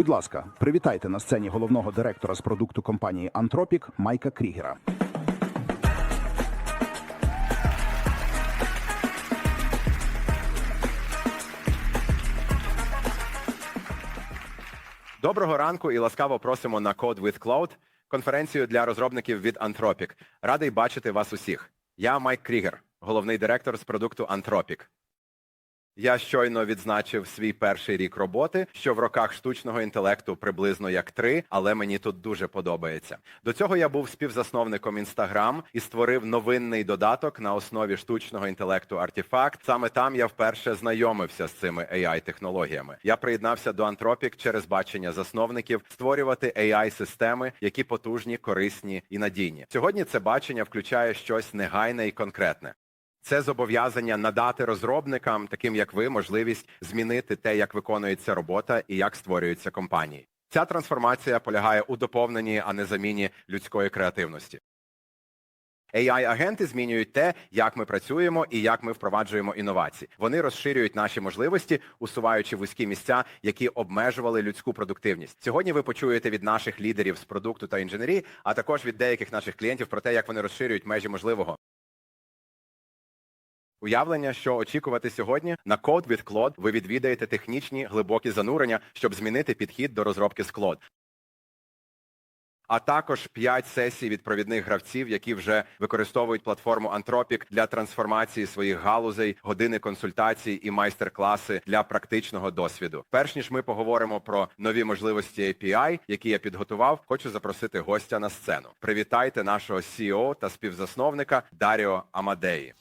Будь ласка, привітайте на сцені головного директора з продукту компанії Антропік Майка Крігера. Доброго ранку і ласкаво просимо на Code with Cloud, конференцію для розробників від Anthropic. Радий бачити вас усіх. Я Майк Крігер, головний директор з продукту Anthropic. Я щойно відзначив свій перший рік роботи, що в роках штучного інтелекту приблизно як три, але мені тут дуже подобається. До цього я був співзасновником Instagram і створив новинний додаток на основі штучного інтелекту Artifact. Саме там я вперше знайомився з цими AI-технологіями. Я приєднався до Anthropic через бачення засновників створювати AI-системи, які потужні, корисні і надійні. Сьогодні це бачення включає щось негайне і конкретне. Це зобов'язання надати розробникам, таким як ви, можливість змінити те, як виконується робота і як створюються компанії. Ця трансформація полягає у доповненні, а не заміні людської креативності. AI-агенти змінюють те, як ми працюємо і як ми впроваджуємо інновації. Вони розширюють наші можливості, усуваючи вузькі місця, які обмежували людську продуктивність. Сьогодні ви почуєте від наших лідерів з продукту та інженерії, а також від деяких наших клієнтів про те, як вони розширюють межі можливого. Уявлення, що очікувати сьогодні на Code with Claude ви відвідаєте технічні глибокі занурення, щоб змінити підхід до розробки з Claude. А також 5 сесій від провідних гравців, які вже використовують платформу Anthropic для трансформації своїх галузей, години консультацій і майстер-класи для практичного досвіду. Перш ніж ми поговоримо про нові можливості API, які я підготував, хочу запросити гостя на сцену. Привітайте нашого CEO та співзасновника Даріо Амадеї.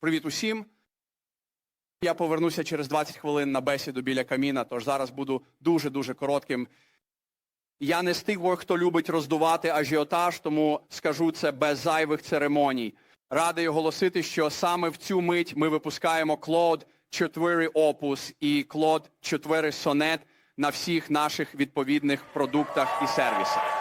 Привіт усім. Я повернуся через 20 хвилин на бесіду біля каміна, тож зараз буду дуже-дуже коротким. Я не з тих, хто любить роздувати ажіотаж, тому скажу це без зайвих церемоній. Радий оголосити, що саме в цю мить ми випускаємо Claude 4 Opus і Claude 4 Sonnet на всіх наших відповідних продуктах і сервісах.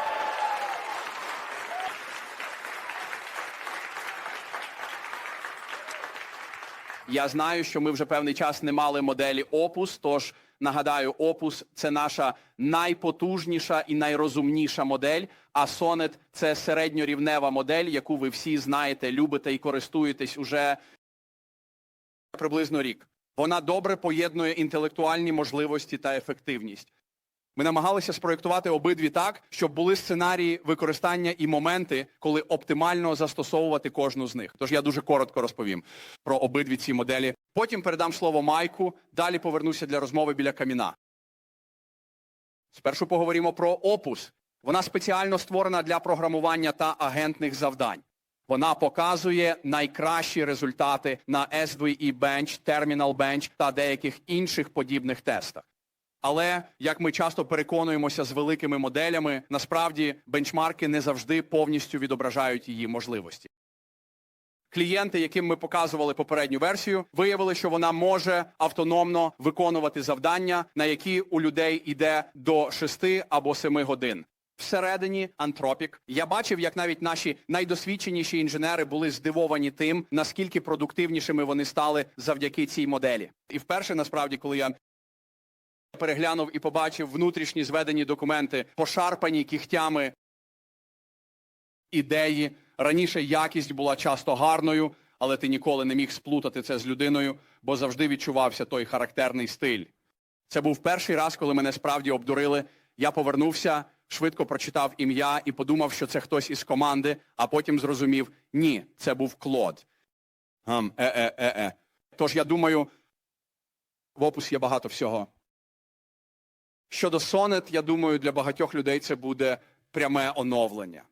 Я знаю, що ми вже певний час не мали моделі Opus, тож нагадаю, Opus – це наша найпотужніша і найрозумніша модель, а Sonnet – це середньорівнева модель, яку ви всі знаєте, любите і користуєтесь уже приблизно рік. Вона добре поєднує інтелектуальні можливості та ефективність. Ми намагалися спроєктувати обидві так, щоб були сценарії використання і моменти, коли оптимально застосовувати кожну з них. Тож я дуже коротко розповім про обидві ці моделі. Потім передам слово Майку, далі повернуся для розмови біля каміна. Спершу поговоримо про Opus. Вона спеціально створена для програмування та агентних завдань. Вона показує найкращі результати на S2E Bench, Terminal Bench та деяких інших подібних тестах. Але як ми часто переконуємося з великими моделями, насправді бенчмарки не завжди повністю відображають її можливості. Клієнти, яким ми показували попередню версію, виявили, що вона може автономно виконувати завдання, на які у людей йде до 6 або 7 годин. Всередині Антропік я бачив, як навіть наші найдосвідченіші інженери були здивовані тим, наскільки продуктивнішими вони стали завдяки цій моделі. І вперше, насправді, коли я переглянув і побачив внутрішні зведені документи, пошарпані кігтями ідеї. Раніше якість була часто гарною, але ти ніколи не міг сплутати це з людиною, бо завжди відчувався той характерний стиль. Це був перший раз, коли мене справді обдурили. Я повернувся, швидко прочитав ім'я і подумав, що це хтось із команди, а потім зрозумів, ні, це був Клод. Е-е-е-е. Тож я думаю, в опус є багато всього. Щодо Sonnet, я думаю, для багатьох людей це буде пряме оновлення.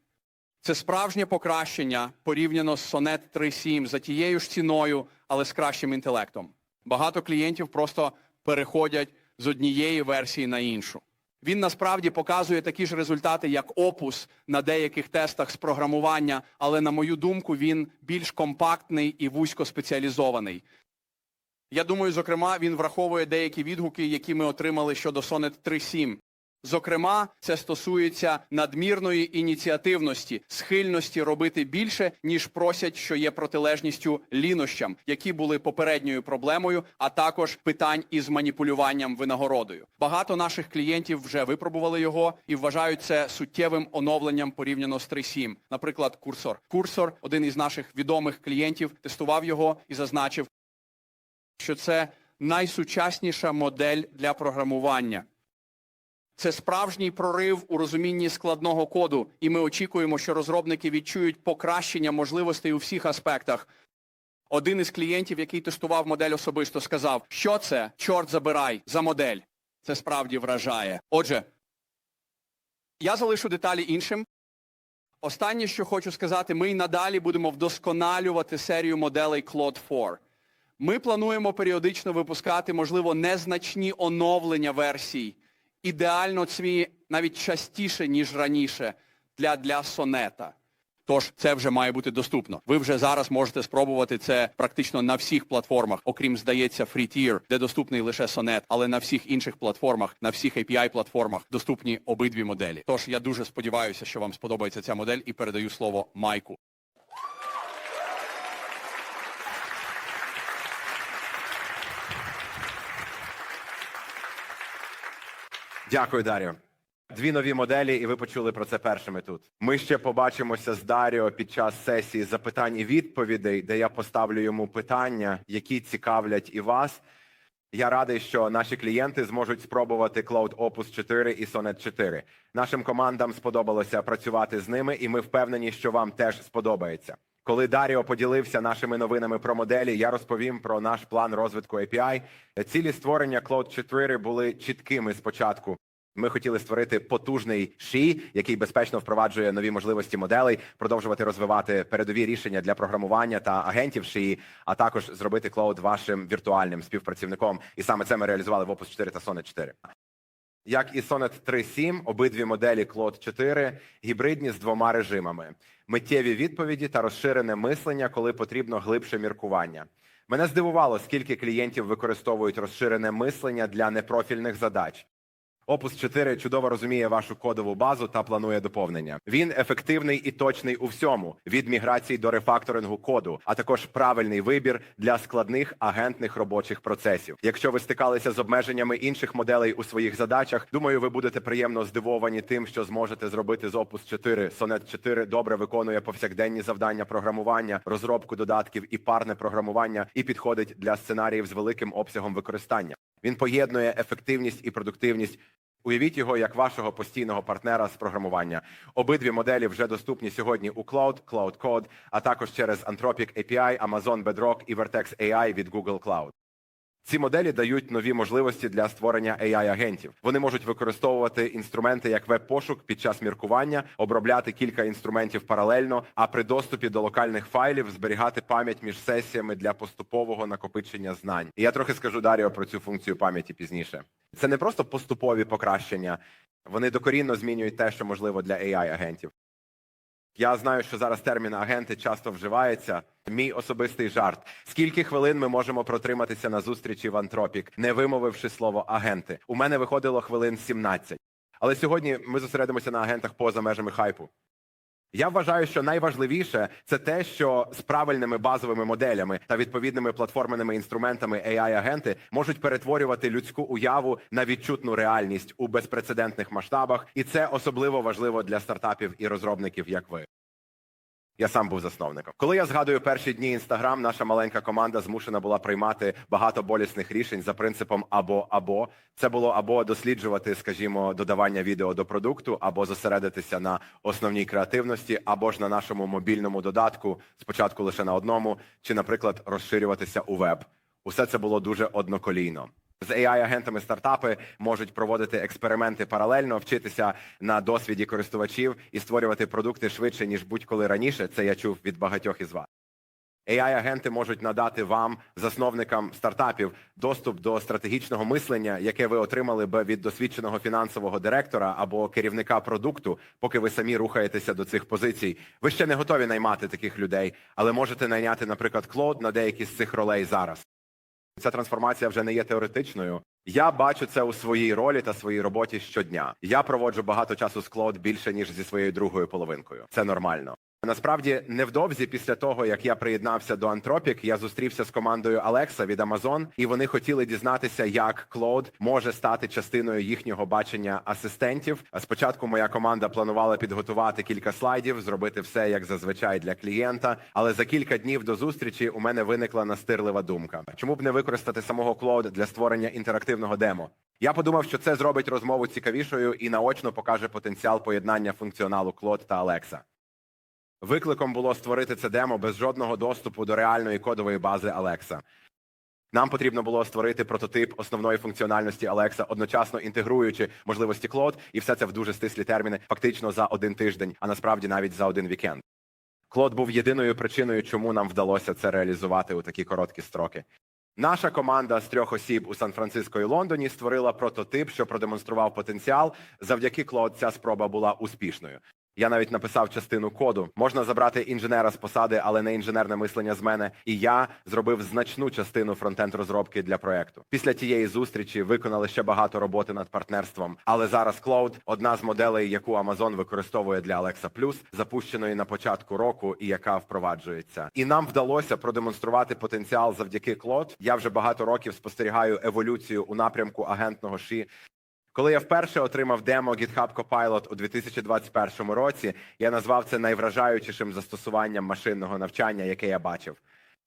Це справжнє покращення порівняно з Sonnet 3.7 за тією ж ціною, але з кращим інтелектом. Багато клієнтів просто переходять з однієї версії на іншу. Він насправді показує такі ж результати, як Opus на деяких тестах з програмування, але, на мою думку, він більш компактний і вузькоспеціалізований. Я думаю, зокрема, він враховує деякі відгуки, які ми отримали щодо Sonnet 3.7. Зокрема, це стосується надмірної ініціативності, схильності робити більше, ніж просять, що є протилежністю лінощам, які були попередньою проблемою, а також питань із маніпулюванням винагородою. Багато наших клієнтів вже випробували його і вважають це суттєвим оновленням порівняно з 3.7. Наприклад, курсор. Курсор, один із наших відомих клієнтів, тестував його і зазначив, що це найсучасніша модель для програмування. Це справжній прорив у розумінні складного коду, і ми очікуємо, що розробники відчують покращення можливостей у всіх аспектах. Один із клієнтів, який тестував модель особисто, сказав, що це, чорт забирай, за модель. Це справді вражає. Отже, я залишу деталі іншим. Останнє, що хочу сказати, ми й надалі будемо вдосконалювати серію моделей Claude 4. Ми плануємо періодично випускати, можливо, незначні оновлення версій, ідеально цві навіть частіше, ніж раніше, для, для сонета. Тож це вже має бути доступно. Ви вже зараз можете спробувати це практично на всіх платформах, окрім, здається, FreeTier, де доступний лише сонет, але на всіх інших платформах, на всіх API-платформах доступні обидві моделі. Тож я дуже сподіваюся, що вам сподобається ця модель і передаю слово Майку. Дякую, Дар'о. Дві нові моделі, і ви почули про це першими тут. Ми ще побачимося з Даріо під час сесії запитань і відповідей, де я поставлю йому питання, які цікавлять і вас. Я радий, що наші клієнти зможуть спробувати Cloud Opus 4 і Sonnet 4. Нашим командам сподобалося працювати з ними, і ми впевнені, що вам теж сподобається. Коли Даріо поділився нашими новинами про моделі, я розповім про наш план розвитку API. Цілі створення Cloud 4 були чіткими спочатку. Ми хотіли створити потужний ші, який безпечно впроваджує нові можливості моделей, продовжувати розвивати передові рішення для програмування та агентів шиї, а також зробити Cloud вашим віртуальним співпрацівником. І саме це ми реалізували в Opus 4 та Sonnet 4. Як і Sonnet 3.7, обидві моделі Claude 4 гібридні з двома режимами: миттєві відповіді та розширене мислення, коли потрібно глибше міркування. Мене здивувало, скільки клієнтів використовують розширене мислення для непрофільних задач. Opus 4 чудово розуміє вашу кодову базу та планує доповнення. Він ефективний і точний у всьому від міграції до рефакторингу коду, а також правильний вибір для складних агентних робочих процесів. Якщо ви стикалися з обмеженнями інших моделей у своїх задачах, думаю, ви будете приємно здивовані тим, що зможете зробити з Opus 4. Sonnet 4 добре виконує повсякденні завдання програмування, розробку додатків і парне програмування, і підходить для сценаріїв з великим обсягом використання. Він поєднує ефективність і продуктивність. Уявіть його як вашого постійного партнера з програмування. Обидві моделі вже доступні сьогодні у Cloud, Cloud Code, а також через Anthropic API, Amazon Bedrock і Vertex AI від Google Cloud. Ці моделі дають нові можливості для створення AI-агентів. Вони можуть використовувати інструменти як веб-пошук під час міркування, обробляти кілька інструментів паралельно, а при доступі до локальних файлів зберігати пам'ять між сесіями для поступового накопичення знань. І я трохи скажу Даріо про цю функцію пам'яті пізніше. Це не просто поступові покращення, вони докорінно змінюють те, що можливо для AI-агентів. Я знаю, що зараз термін агенти часто вживається. Мій особистий жарт. Скільки хвилин ми можемо протриматися на зустрічі в Антропік, не вимовивши слово агенти? У мене виходило хвилин 17. Але сьогодні ми зосередимося на агентах поза межами хайпу. Я вважаю, що найважливіше це те, що з правильними базовими моделями та відповідними платформеними інструментами AI-агенти можуть перетворювати людську уяву на відчутну реальність у безпрецедентних масштабах, і це особливо важливо для стартапів і розробників, як ви. Я сам був засновником. Коли я згадую перші дні інстаграм, наша маленька команда змушена була приймати багато болісних рішень за принципом або або це було або досліджувати, скажімо, додавання відео до продукту, або зосередитися на основній креативності, або ж на нашому мобільному додатку, спочатку лише на одному, чи, наприклад, розширюватися у веб. Усе це було дуже одноколійно. З AI-агентами стартапи можуть проводити експерименти паралельно, вчитися на досвіді користувачів і створювати продукти швидше ніж будь-коли раніше. Це я чув від багатьох із вас. AI-агенти можуть надати вам, засновникам стартапів, доступ до стратегічного мислення, яке ви отримали б від досвідченого фінансового директора або керівника продукту, поки ви самі рухаєтеся до цих позицій. Ви ще не готові наймати таких людей, але можете найняти, наприклад, Клод на деякі з цих ролей зараз. Ця трансформація вже не є теоретичною. Я бачу це у своїй ролі та своїй роботі щодня. Я проводжу багато часу з Клод більше ніж зі своєю другою половинкою. Це нормально. Насправді, невдовзі після того, як я приєднався до Anthropic, я зустрівся з командою Alexa від Amazon, і вони хотіли дізнатися, як Claude може стати частиною їхнього бачення асистентів. А Спочатку моя команда планувала підготувати кілька слайдів, зробити все як зазвичай для клієнта. Але за кілька днів до зустрічі у мене виникла настирлива думка: чому б не використати самого Claude для створення інтерактивного демо? Я подумав, що це зробить розмову цікавішою і наочно покаже потенціал поєднання функціоналу Claude та Alexa. Викликом було створити це демо без жодного доступу до реальної кодової бази Alexa. Нам потрібно було створити прототип основної функціональності Alexa, одночасно інтегруючи можливості Claude, і все це в дуже стислі терміни, фактично за один тиждень, а насправді навіть за один вікенд. Claude був єдиною причиною, чому нам вдалося це реалізувати у такі короткі строки. Наша команда з трьох осіб у Сан-Франциско і Лондоні створила прототип, що продемонстрував потенціал. Завдяки Claude ця спроба була успішною. Я навіть написав частину коду. Можна забрати інженера з посади, але не інженерне мислення з мене. І я зробив значну частину фронтенд розробки для проекту. Після тієї зустрічі виконали ще багато роботи над партнерством. Але зараз Cloud – одна з моделей, яку Amazon використовує для Alexa Plus, запущеної на початку року і яка впроваджується. І нам вдалося продемонструвати потенціал завдяки Cloud. Я вже багато років спостерігаю еволюцію у напрямку агентного ші. Коли я вперше отримав демо GitHub Copilot у 2021 році, я назвав це найвражаючішим застосуванням машинного навчання, яке я бачив.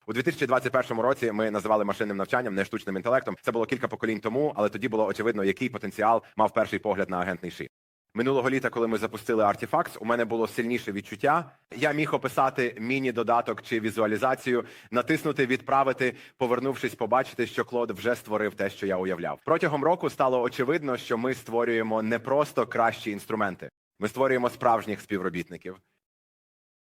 У 2021 році ми називали машинним навчанням, не штучним інтелектом. Це було кілька поколінь тому, але тоді було очевидно, який потенціал мав перший погляд на агентний ши. Минулого літа, коли ми запустили Artifacts, у мене було сильніше відчуття. Я міг описати міні-додаток чи візуалізацію, натиснути відправити, повернувшись, побачити, що Клод вже створив те, що я уявляв. Протягом року стало очевидно, що ми створюємо не просто кращі інструменти, ми створюємо справжніх співробітників.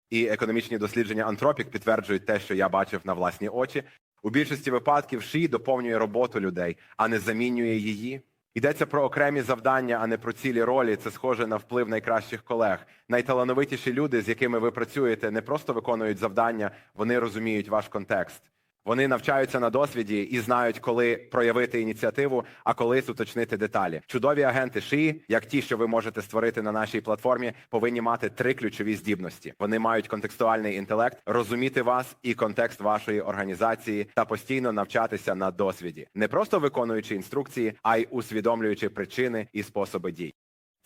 І економічні дослідження Anthropic підтверджують те, що я бачив на власні очі. У більшості випадків ШІ доповнює роботу людей, а не замінює її. Йдеться про окремі завдання, а не про цілі ролі. Це схоже на вплив найкращих колег. Найталановитіші люди, з якими ви працюєте, не просто виконують завдання, вони розуміють ваш контекст. Вони навчаються на досвіді і знають, коли проявити ініціативу, а коли уточнити деталі. Чудові агенти ШІ, як ті, що ви можете створити на нашій платформі, повинні мати три ключові здібності. Вони мають контекстуальний інтелект, розуміти вас і контекст вашої організації та постійно навчатися на досвіді, не просто виконуючи інструкції, а й усвідомлюючи причини і способи дій.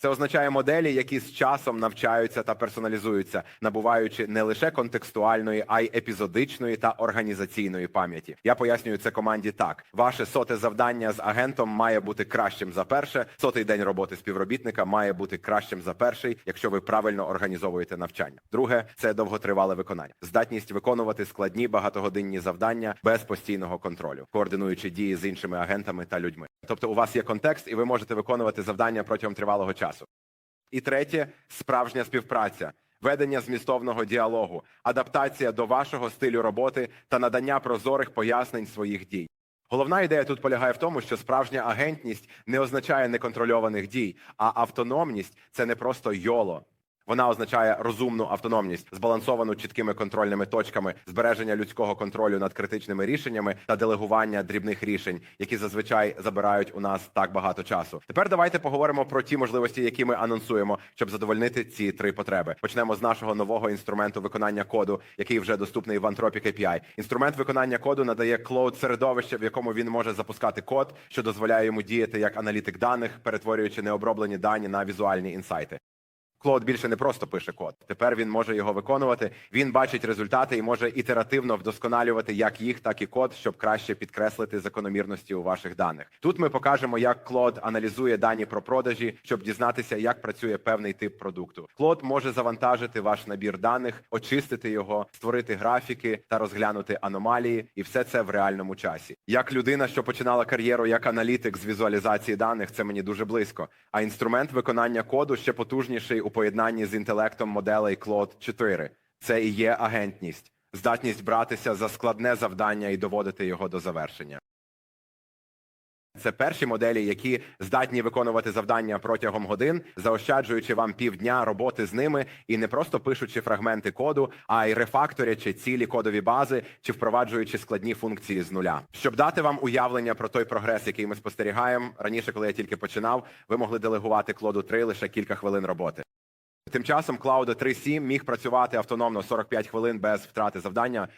Це означає моделі, які з часом навчаються та персоналізуються, набуваючи не лише контекстуальної, а й епізодичної та організаційної пам'яті. Я пояснюю це команді так: ваше соте завдання з агентом має бути кращим за перше. Сотий день роботи співробітника має бути кращим за перший, якщо ви правильно організовуєте навчання. Друге це довготривале виконання, здатність виконувати складні багатогодинні завдання без постійного контролю, координуючи дії з іншими агентами та людьми. Тобто, у вас є контекст, і ви можете виконувати завдання протягом тривалого часу. І третє справжня співпраця, ведення змістовного діалогу, адаптація до вашого стилю роботи та надання прозорих пояснень своїх дій. Головна ідея тут полягає в тому, що справжня агентність не означає неконтрольованих дій, а автономність це не просто йоло. Вона означає розумну автономність, збалансовану чіткими контрольними точками, збереження людського контролю над критичними рішеннями та делегування дрібних рішень, які зазвичай забирають у нас так багато часу. Тепер давайте поговоримо про ті можливості, які ми анонсуємо, щоб задовольнити ці три потреби. Почнемо з нашого нового інструменту виконання коду, який вже доступний в Anthropic API. Інструмент виконання коду надає cloud середовище, в якому він може запускати код, що дозволяє йому діяти як аналітик даних, перетворюючи необроблені дані на візуальні інсайти. Клод більше не просто пише код. Тепер він може його виконувати. Він бачить результати і може ітеративно вдосконалювати як їх, так і код, щоб краще підкреслити закономірності у ваших даних. Тут ми покажемо, як Клод аналізує дані про продажі, щоб дізнатися, як працює певний тип продукту. Клод може завантажити ваш набір даних, очистити його, створити графіки та розглянути аномалії, і все це в реальному часі. Як людина, що починала кар'єру як аналітик з візуалізації даних, це мені дуже близько. А інструмент виконання коду ще потужніший у поєднанні з інтелектом моделей Claude 4. Це і є агентність, здатність братися за складне завдання і доводити його до завершення. Це перші моделі, які здатні виконувати завдання протягом годин, заощаджуючи вам півдня роботи з ними і не просто пишучи фрагменти коду, а й рефакторячи цілі кодові бази чи впроваджуючи складні функції з нуля. Щоб дати вам уявлення про той прогрес, який ми спостерігаємо раніше, коли я тільки починав, ви могли делегувати Клоду 3 лише кілька хвилин роботи. Тим часом Cloud 3.7 міг працювати автономно 45 хвилин без втрати завдання.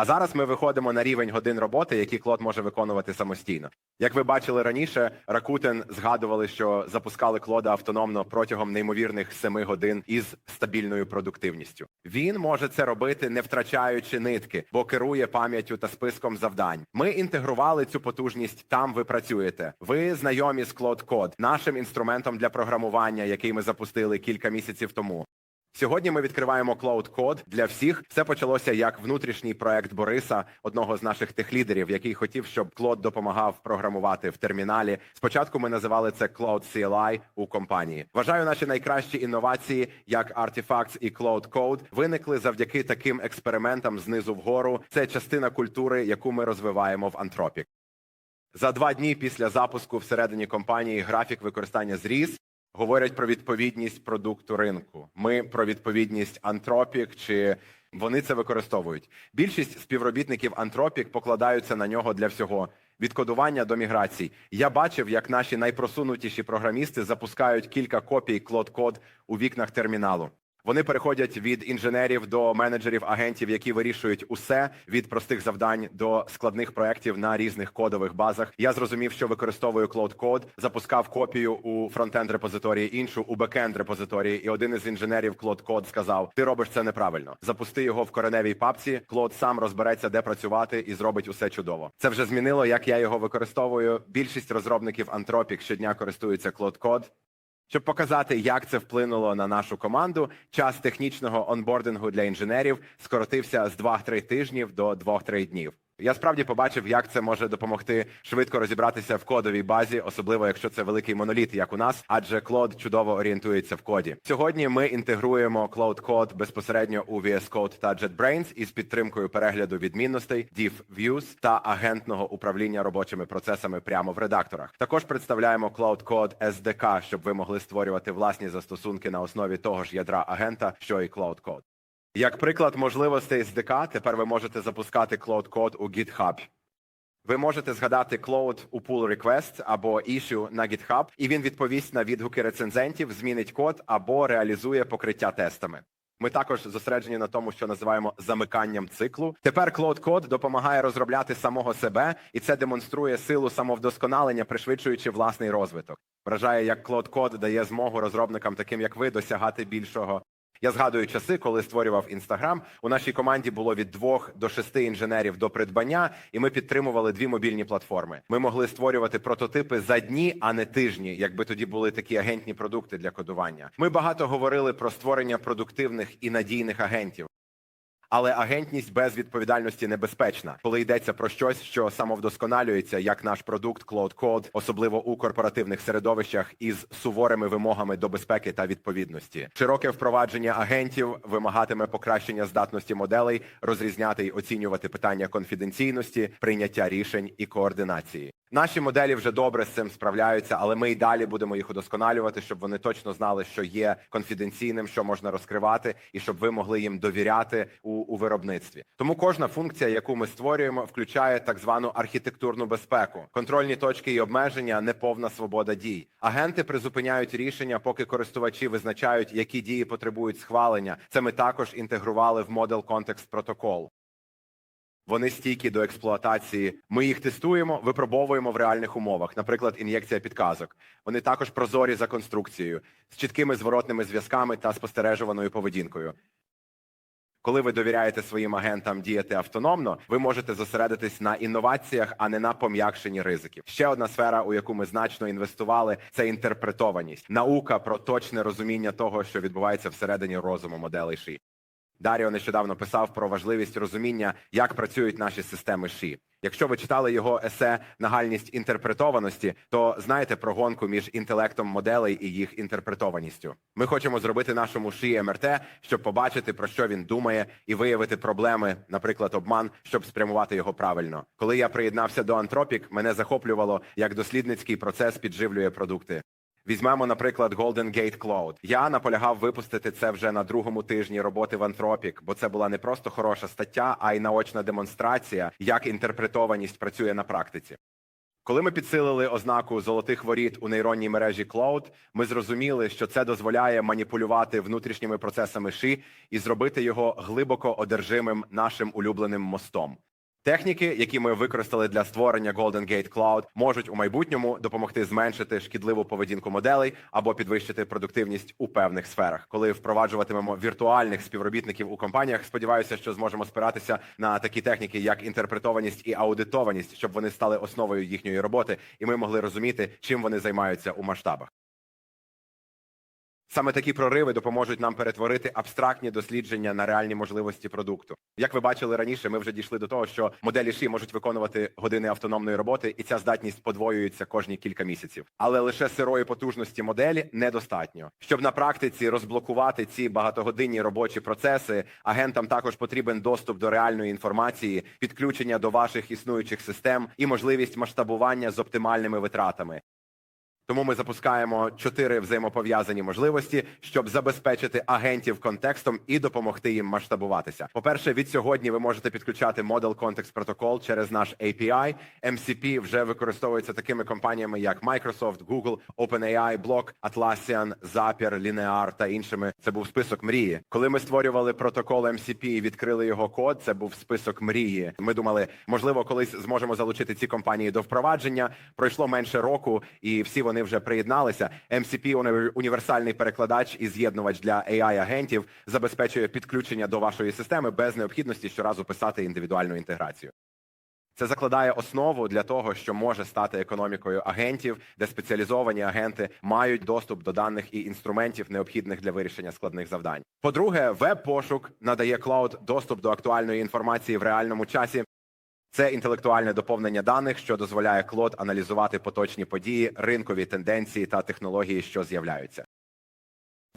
А зараз ми виходимо на рівень годин роботи, які Клод може виконувати самостійно. Як ви бачили раніше, Rakuten згадували, що запускали Клода автономно протягом неймовірних 7 годин із стабільною продуктивністю. Він може це робити, не втрачаючи нитки, бо керує пам'яттю та списком завдань. Ми інтегрували цю потужність там. Ви працюєте. Ви знайомі з Code, нашим інструментом для програмування, який ми запустили кілька місяців тому. Сьогодні ми відкриваємо Cloud Code для всіх. Все почалося як внутрішній проект Бориса, одного з наших техлідерів, який хотів, щоб Cloud допомагав програмувати в терміналі. Спочатку ми називали це Cloud CLI у компанії. Вважаю, наші найкращі інновації, як Artifacts і Cloud Code, виникли завдяки таким експериментам знизу вгору. Це частина культури, яку ми розвиваємо в Anthropic. За два дні після запуску всередині компанії графік використання зріс. Говорять про відповідність продукту ринку. Ми про відповідність Антропік чи вони це використовують. Більшість співробітників Anthropic покладаються на нього для всього від кодування до міграцій. Я бачив, як наші найпросунутіші програмісти запускають кілька копій клод-код у вікнах терміналу. Вони переходять від інженерів до менеджерів агентів, які вирішують усе від простих завдань до складних проєктів на різних кодових базах. Я зрозумів, що використовую Cloud Code, запускав копію у фронтенд репозиторії, іншу у бекенд репозиторії. І один із інженерів Cloud Code сказав: Ти робиш це неправильно. Запусти його в кореневій папці. Cloud сам розбереться, де працювати, і зробить усе чудово. Це вже змінило, як я його використовую. Більшість розробників Anthropic щодня користуються Cloud Code. Щоб показати, як це вплинуло на нашу команду, час технічного онбордингу для інженерів скоротився з 2-3 тижнів до 2-3 днів. Я справді побачив, як це може допомогти швидко розібратися в кодовій базі, особливо якщо це великий моноліт, як у нас, адже Cloud чудово орієнтується в коді. Сьогодні ми інтегруємо Cloud Code безпосередньо у VS Code та JetBrains із підтримкою перегляду відмінностей, div views та агентного управління робочими процесами прямо в редакторах. Також представляємо Cloud Code SDK, щоб ви могли створювати власні застосунки на основі того ж ядра агента, що і Cloud Code. Як приклад можливостей SDK, тепер ви можете запускати Cloud Code у GitHub. Ви можете згадати Cloud у pull request або issue на GitHub, і він відповість на відгуки рецензентів, змінить код або реалізує покриття тестами. Ми також зосереджені на тому, що називаємо замиканням циклу. Тепер Cloud Code допомагає розробляти самого себе, і це демонструє силу самовдосконалення, пришвидшуючи власний розвиток. Вражає, як Cloud Code дає змогу розробникам, таким як ви, досягати більшого. Я згадую часи, коли створював інстаграм. У нашій команді було від двох до шести інженерів до придбання, і ми підтримували дві мобільні платформи. Ми могли створювати прототипи за дні, а не тижні, якби тоді були такі агентні продукти для кодування. Ми багато говорили про створення продуктивних і надійних агентів. Але агентність без відповідальності небезпечна, коли йдеться про щось, що самовдосконалюється, як наш продукт Cloud Code, особливо у корпоративних середовищах із суворими вимогами до безпеки та відповідності. Широке впровадження агентів вимагатиме покращення здатності моделей, розрізняти й оцінювати питання конфіденційності, прийняття рішень і координації. Наші моделі вже добре з цим справляються, але ми й далі будемо їх удосконалювати, щоб вони точно знали, що є конфіденційним, що можна розкривати, і щоб ви могли їм довіряти у, у виробництві. Тому кожна функція, яку ми створюємо, включає так звану архітектурну безпеку, контрольні точки і обмеження, неповна свобода дій. Агенти призупиняють рішення, поки користувачі визначають, які дії потребують схвалення. Це ми також інтегрували в Model Context Protocol. Вони стійкі до експлуатації. Ми їх тестуємо, випробовуємо в реальних умовах, наприклад, ін'єкція підказок. Вони також прозорі за конструкцією, з чіткими зворотними зв'язками та спостережуваною поведінкою. Коли ви довіряєте своїм агентам діяти автономно, ви можете зосередитись на інноваціях, а не на пом'якшенні ризиків. Ще одна сфера, у яку ми значно інвестували, це інтерпретованість, наука про точне розуміння того, що відбувається всередині розуму моделей ши. Даріо нещодавно писав про важливість розуміння, як працюють наші системи ШІ. Якщо ви читали його есе Нагальність інтерпретованості, то знаєте про гонку між інтелектом моделей і їх інтерпретованістю. Ми хочемо зробити нашому ШІ МРТ, щоб побачити про що він думає, і виявити проблеми, наприклад, обман, щоб спрямувати його правильно. Коли я приєднався до Anthropic, мене захоплювало, як дослідницький процес підживлює продукти. Візьмемо, наприклад, Golden Gate Cloud. Я наполягав випустити це вже на другому тижні роботи в Anthropic, бо це була не просто хороша стаття, а й наочна демонстрація, як інтерпретованість працює на практиці. Коли ми підсилили ознаку золотих воріт у нейронній мережі Cloud, ми зрозуміли, що це дозволяє маніпулювати внутрішніми процесами ши і зробити його глибоко одержимим нашим улюбленим мостом. Техніки, які ми використали для створення Golden Gate Cloud, можуть у майбутньому допомогти зменшити шкідливу поведінку моделей або підвищити продуктивність у певних сферах. Коли впроваджуватимемо віртуальних співробітників у компаніях, сподіваюся, що зможемо спиратися на такі техніки, як інтерпретованість і аудитованість, щоб вони стали основою їхньої роботи, і ми могли розуміти, чим вони займаються у масштабах. Саме такі прориви допоможуть нам перетворити абстрактні дослідження на реальні можливості продукту. Як ви бачили раніше, ми вже дійшли до того, що моделі ши можуть виконувати години автономної роботи, і ця здатність подвоюється кожні кілька місяців. Але лише сирої потужності моделі недостатньо. Щоб на практиці розблокувати ці багатогодинні робочі процеси, агентам також потрібен доступ до реальної інформації, підключення до ваших існуючих систем і можливість масштабування з оптимальними витратами. Тому ми запускаємо чотири взаємопов'язані можливості, щоб забезпечити агентів контекстом і допомогти їм масштабуватися. По-перше, від сьогодні ви можете підключати Model Context Protocol через наш API. MCP вже використовується такими компаніями, як Microsoft, Google, OpenAI, Block, Atlassian, Zapier, Linear та іншими. Це був список мрії. Коли ми створювали протокол MCP і відкрили його код, це був список мрії. Ми думали, можливо, колись зможемо залучити ці компанії до впровадження. Пройшло менше року, і всі вони вже приєдналися. MCP універсальний перекладач і з'єднувач для AI-агентів забезпечує підключення до вашої системи без необхідності щоразу писати індивідуальну інтеграцію. Це закладає основу для того, що може стати економікою агентів, де спеціалізовані агенти мають доступ до даних і інструментів, необхідних для вирішення складних завдань. По-друге, веб-пошук надає клауд доступ до актуальної інформації в реальному часі. Це інтелектуальне доповнення даних, що дозволяє Клод аналізувати поточні події, ринкові тенденції та технології, що з'являються.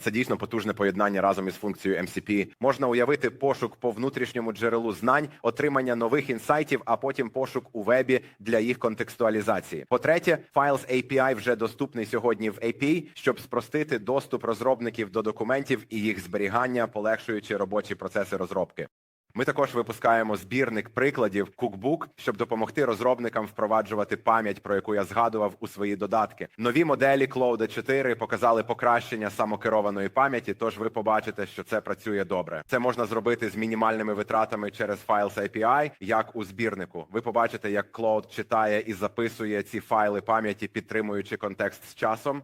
Це дійсно потужне поєднання разом із функцією MCP. Можна уявити пошук по внутрішньому джерелу знань, отримання нових інсайтів, а потім пошук у вебі для їх контекстуалізації. По-третє, файл з API вже доступний сьогодні в API, щоб спростити доступ розробників до документів і їх зберігання, полегшуючи робочі процеси розробки. Ми також випускаємо збірник прикладів Cookbook, щоб допомогти розробникам впроваджувати пам'ять, про яку я згадував у свої додатки. Нові моделі Cloud 4 показали покращення самокерованої пам'яті, тож ви побачите, що це працює добре. Це можна зробити з мінімальними витратами через з API, як у збірнику. Ви побачите, як Cloud читає і записує ці файли пам'яті, підтримуючи контекст з часом.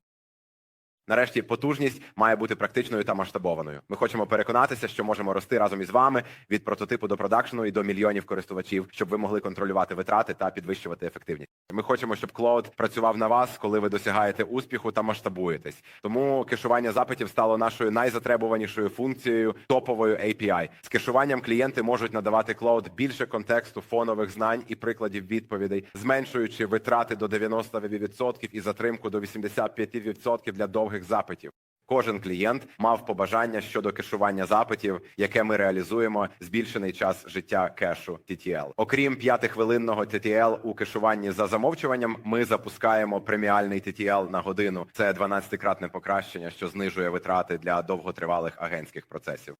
Нарешті потужність має бути практичною та масштабованою. Ми хочемо переконатися, що можемо рости разом із вами від прототипу до продакшену і до мільйонів користувачів, щоб ви могли контролювати витрати та підвищувати ефективність. Ми хочемо, щоб Cloud працював на вас, коли ви досягаєте успіху та масштабуєтесь. Тому кешування запитів стало нашою найзатребуванішою функцією топовою API. З кешуванням клієнти можуть надавати Cloud більше контексту, фонових знань і прикладів відповідей, зменшуючи витрати до 90% і затримку до 85% для довгих запитів. Кожен клієнт мав побажання щодо кешування запитів, яке ми реалізуємо збільшений час життя кешу TTL. Окрім п'ятихвилинного TTL у кешуванні за замовчуванням, ми запускаємо преміальний TTL на годину. Це 12-кратне покращення, що знижує витрати для довготривалих агентських процесів.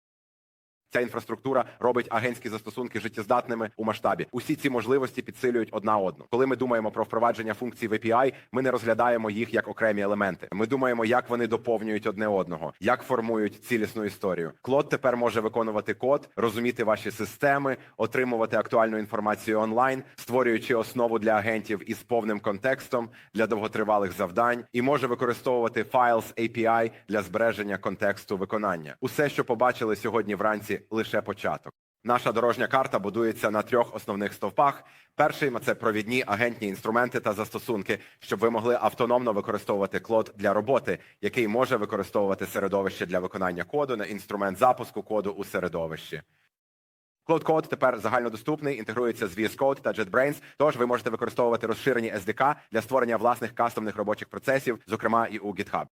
Ця інфраструктура робить агентські застосунки життєздатними у масштабі. Усі ці можливості підсилюють одна одну. Коли ми думаємо про впровадження функцій в API, ми не розглядаємо їх як окремі елементи. Ми думаємо, як вони доповнюють одне одного, як формують цілісну історію. Клод тепер може виконувати код, розуміти ваші системи, отримувати актуальну інформацію онлайн, створюючи основу для агентів із повним контекстом для довготривалих завдань, і може використовувати файл з API для збереження контексту виконання. Усе, що побачили сьогодні вранці, лише початок. Наша дорожня карта будується на трьох основних стовпах. Перший це провідні агентні інструменти та застосунки, щоб ви могли автономно використовувати клод для роботи, який може використовувати середовище для виконання коду на інструмент запуску коду у середовищі. Cloud Code тепер загальнодоступний, інтегрується з VS Code та JetBrains, тож ви можете використовувати розширені SDK для створення власних кастомних робочих процесів, зокрема і у GitHub.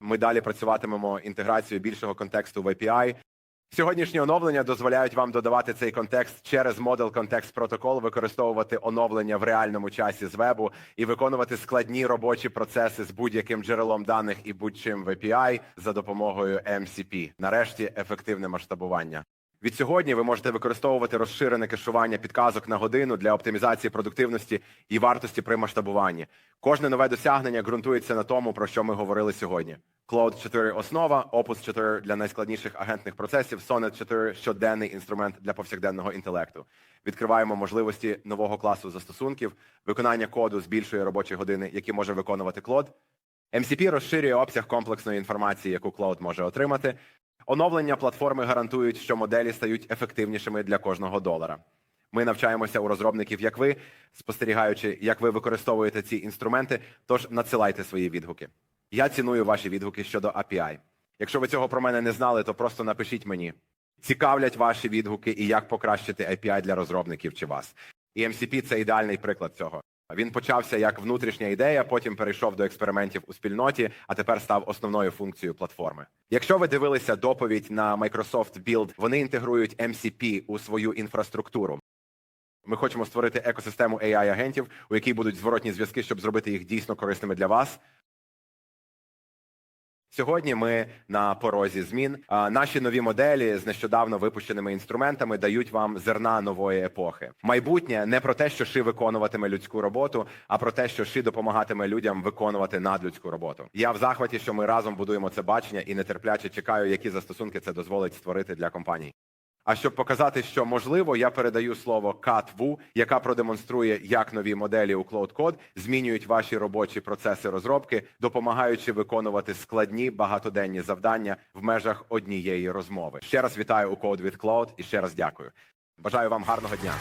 Ми далі працюватимемо інтеграцією більшого контексту в API. Сьогоднішні оновлення дозволяють вам додавати цей контекст через Model Protocol, використовувати оновлення в реальному часі з вебу і виконувати складні робочі процеси з будь-яким джерелом даних і будь-чим в API за допомогою MCP. Нарешті ефективне масштабування. Від сьогодні ви можете використовувати розширене кешування підказок на годину для оптимізації продуктивності і вартості при масштабуванні. Кожне нове досягнення ґрунтується на тому, про що ми говорили сьогодні. Cloud 4 – основа, Opus 4 для найскладніших агентних процесів, Sonnet 4 – щоденний інструмент для повсякденного інтелекту. Відкриваємо можливості нового класу застосунків, виконання коду збільшує робочі години, які може виконувати Cloud. MCP розширює обсяг комплексної інформації, яку Cloud може отримати. Оновлення платформи гарантують, що моделі стають ефективнішими для кожного долара. Ми навчаємося у розробників, як ви, спостерігаючи, як ви використовуєте ці інструменти. Тож надсилайте свої відгуки. Я ціную ваші відгуки щодо API. Якщо ви цього про мене не знали, то просто напишіть мені. Цікавлять ваші відгуки і як покращити API для розробників чи вас. І MCP – це ідеальний приклад цього. Він почався як внутрішня ідея, потім перейшов до експериментів у спільноті, а тепер став основною функцією платформи. Якщо ви дивилися доповідь на Microsoft Build, вони інтегрують MCP у свою інфраструктуру. Ми хочемо створити екосистему AI-агентів, у якій будуть зворотні зв'язки, щоб зробити їх дійсно корисними для вас. Сьогодні ми на порозі змін. Наші нові моделі з нещодавно випущеними інструментами дають вам зерна нової епохи. Майбутнє не про те, що ши виконуватиме людську роботу, а про те, що ши допомагатиме людям виконувати надлюдську роботу. Я в захваті, що ми разом будуємо це бачення і нетерпляче чекаю, які застосунки це дозволить створити для компаній. А щоб показати, що можливо, я передаю слово Кат Ву, яка продемонструє, як нові моделі у Cloud Code змінюють ваші робочі процеси розробки, допомагаючи виконувати складні багатоденні завдання в межах однієї розмови. Ще раз вітаю у Code with Cloud і ще раз дякую. Бажаю вам гарного дня.